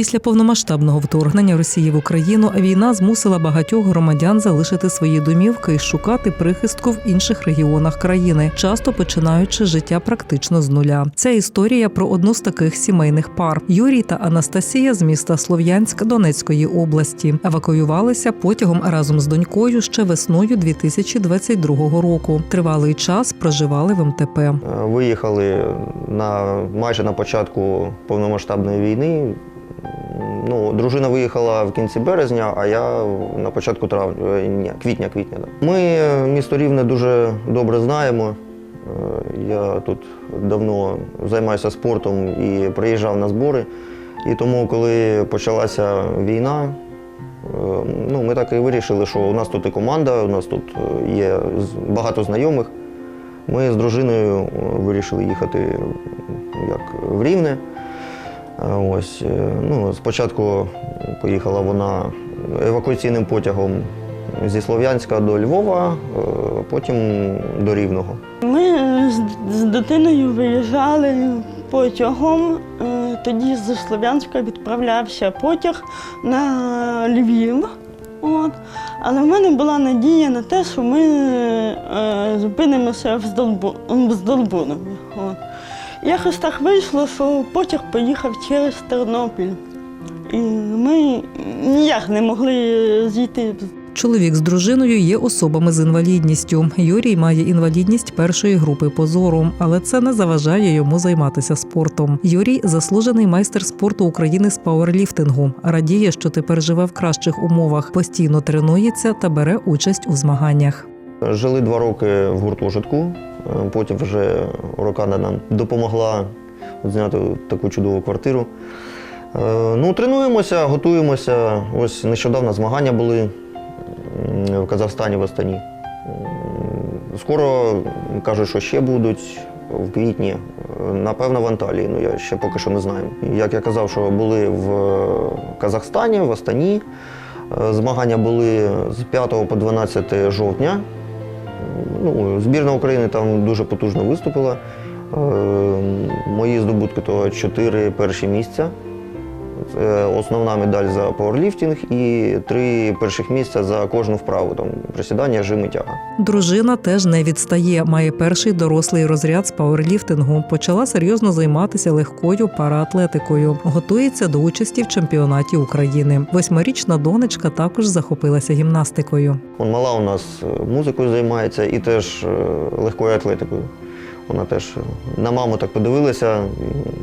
Після повномасштабного вторгнення Росії в Україну війна змусила багатьох громадян залишити свої домівки і шукати прихистку в інших регіонах країни, часто починаючи життя практично з нуля. Це історія про одну з таких сімейних пар. Юрій та Анастасія з міста Слов'янськ Донецької області евакуювалися потягом разом з донькою ще весною 2022 року. Тривалий час проживали в МТП. Е, Виїхали на майже на початку повномасштабної війни. Ну, дружина виїхала в кінці березня, а я на початку травня, е, ні, квітня, квітня. Да. Ми е, місто Рівне дуже добре знаємо. Е, Я тут давно займаюся спортом і приїжджав на збори. І тому, коли почалася війна, ну, ми так і вирішили, що у нас тут і команда, у нас тут є багато знайомих. Ми з дружиною вирішили їхати як в Рівне. Ось, е, ну, спочатку поїхала вона евакуаційним потягом зі Слов'янська до Львова, е, потім до Рівного. Ми е, з, дитиною виїжджали потягом. Тоді з Слов'янська відправлявся потяг на Львів. От. Але в мене була надія на те, що ми е, зупинимося в Здолбунові. От. Якось так вийшло, що потяг поїхав через Тернопіль. І ми ніяк не могли зійти Чоловік з дружиною є особами з інвалідністю. Юрій має інвалідність першої групи по зору, але це не заважає йому займатися спортом. Юрій заслужений майстер спорту України з пауерліфтингу. Радіє, що тепер живе в кращих умовах, постійно тренується та бере участь у змаганнях. Жили два роки в гуртожитку, потім вже Рокада нам допомогла зняти таку чудову квартиру. Е, Ну, тренуємося, готуємося. Ось нещодавно змагання були в Казахстані в Астані. Скоро кажуть, що ще будуть в квітні. Е, Напевно, в Анталії, ну я ще поки що не знаю. Як я казав, що були в Казахстані, в Астані. Е, Змагання були з 5 по 12 жовтня. Ну, збірна України там дуже потужно виступила. Е, Мої здобутки то чотири перші місця. Це основна медаль за пауерліфтинг і три перших місця за кожну вправу. Там присідання, жим і тяга. Дружина теж не відстає. Має перший дорослий розряд з пауерліфтингу. Почала серйозно займатися легкою параатлетикою. Готується до участі в чемпіонаті України. Восьмирічна донечка також захопилася гімнастикою. Он мала у нас е, музикою займається і теж е, легкою атлетикою. Вона теж на маму так подивилася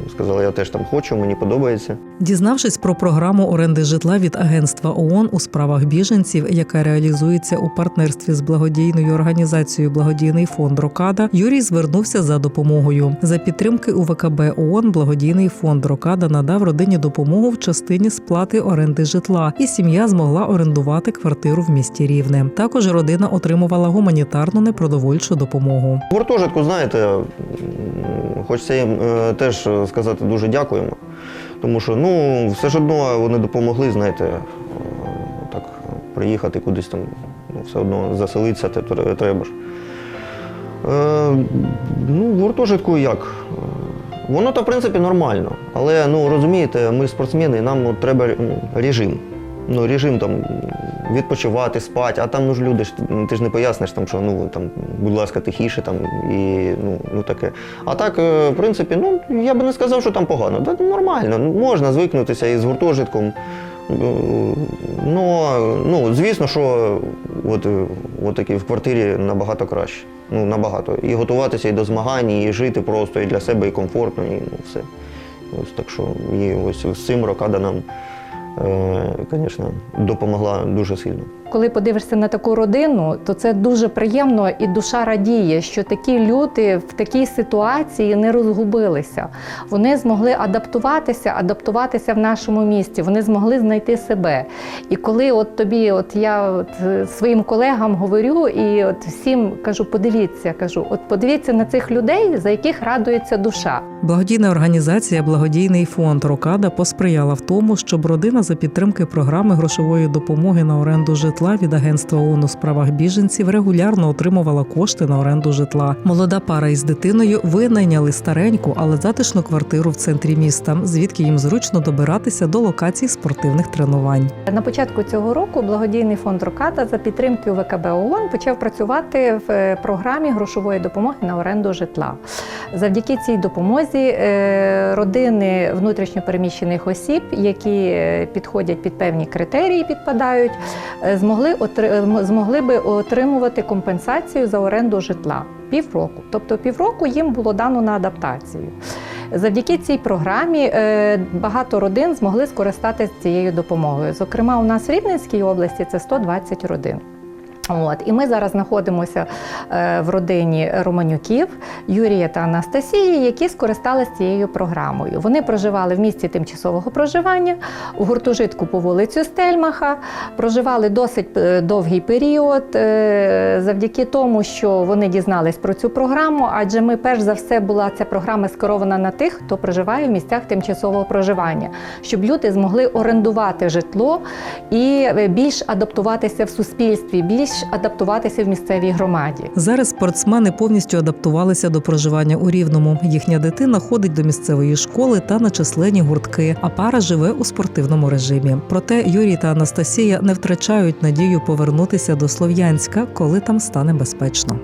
і сказала, я теж там хочу, мені подобається. Дізнавшись про програму оренди житла від агентства ООН у справах біженців, яка реалізується у партнерстві з благодійною організацією Благодійний фонд Рокада, Юрій звернувся за допомогою. За підтримки УВКБ ООН Благодійний фонд Рокада надав родині допомогу в частині сплати оренди житла, і сім'я змогла орендувати квартиру в місті Рівне. Також родина отримувала гуманітарну непродовольчу допомогу. Гуртожитку, знаєте, хочеться їм е, теж сказати дуже дякуємо. Тому що ну, все ж одно вони допомогли, знаєте, е, так приїхати кудись там, ну, все одно заселитися треба ж. Е, ну, в гуртожитку як? Воно то, в принципі, нормально. Але ну, розумієте, ми спортсмени, нам ну, треба режим. Ну, режим там відпочивати, спати, а там ну ж люди ти ж не поясниш, там, що ну там, будь ласка, тихіше там і ну, ну таке. А так, е, в принципі, ну я би не сказав, що там погано. Та нормально, ну, можна звикнутися із гуртожитком. Е, Ну, ну, звісно, що от, от такі в квартирі набагато краще. Ну, набагато. І готуватися і до змагань, і жити просто, і для себе, і комфортно, і ну, все. Ось так що і ось з цим рокада нам, звісно, допомогла дуже сильно. Коли подивишся на таку родину, то це дуже приємно і душа радіє, що такі люди в такій ситуації не розгубилися. Вони змогли адаптуватися, адаптуватися в нашому місті. Вони змогли знайти себе. І коли от тобі, от я от е, своїм колегам говорю і от всім кажу, подивіться, кажу, от подивіться на цих людей, за яких радується душа. Благодійна організація Благодійний фонд Рокада посприяла в тому, щоб родина за підтримки програми грошової допомоги на оренду житла від агентства ООН у справах біженців регулярно отримувала кошти на оренду житла. Молода пара із дитиною винайняли стареньку, але затишну квартиру в центрі міста, звідки їм зручно добиратися до локацій спортивних тренувань. На початку цього року благодійний фонд Роката за підтримки ВКБ ООН почав працювати в е, програмі грошової допомоги на оренду житла. Завдяки цій допомозі е, родини внутрішньопереміщених осіб, які е, підходять під певні критерії, підпадають, е, змогли отри- змогли би отримувати компенсацію за оренду житла півроку. Тобто півроку їм було дано на адаптацію. Завдяки цій програмі е, багато родин змогли скористатися цією допомогою. Зокрема, у нас в Рівненській області це 120 родин. От і ми зараз знаходимося е, в родині Романюків Юрія та Анастасії, які скористалися цією програмою. Вони проживали в місті тимчасового проживання у гуртожитку по вулицю Стельмаха. Проживали досить е, довгий період е, завдяки тому, що вони дізнались про цю програму. Адже ми, перш за все, була ця програма скерована на тих, хто проживає в місцях тимчасового проживання, щоб люди змогли орендувати житло і більш адаптуватися в суспільстві, адаптуватися в місцевій громаді. Зараз спортсмени повністю адаптувалися до проживання у Рівному. Їхня дитина ходить до місцевої школи та на численні гуртки, а пара живе у спортивному режимі. Проте Юрій та Анастасія не втрачають надію повернутися до Слов'янська, коли там стане безпечно.